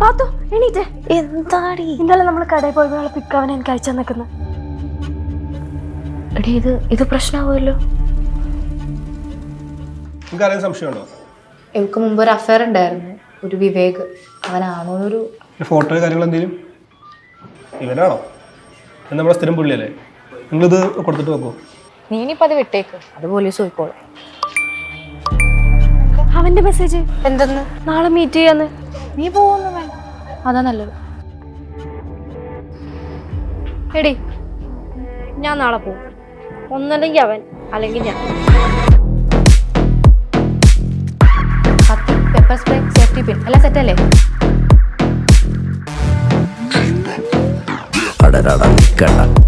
പാത്തു എണീറ്റേ. എന്താടി? ഇന്നലെ നമ്മൾ കടയിൽ പോയി പിക്കാവനെ എനിക്ക് അയച്ചു നിൽക്കുന്നത് എടി ഇത് ഇത് പ്രശ്നമാവുമല്ലോ നിങ്ങൾക്ക് സംശയമുണ്ടോ? എനിക്ക് മുമ്പ് ഒരു അഫയർ ഉണ്ടായിരുന്നു. ഒരു വിവേക്. അവനാണോ ഒരു ഫോട്ടോ കാര്യങ്ങൾ എന്തെങ്കിലും? ഇവനാണോ? നമ്മുടെ സ്ഥിരം പുള്ളിയല്ലേ? നിങ്ങളിത് കൊടുത്തിട്ട് വെക്കോ. നീ ഇനിയിപ്പോൾ അത് വിട്ടേക്ക്. അത് പോലീസ് പോയിക്കോളും. അവന്റെ മെസ്സേജ് എന്തെന്ന്? നാളെ മീറ്റ് ചെയ്യാന്ന്. നീ പോകുന്നു വേണ്ട. അതാ നല്ലത്. എടി ഞാൻ നാളെ പോകും ഒന്നല്ലെങ്കിൽ അവൻ അല്ലെങ്കിൽ ഞാൻ. കത്തി പെപ്പർ സ്പ്രേ സേഫ്റ്റി പിൻ എല്ലാം സെറ്റല്ലേ അടരട നിൽക്കണ്ട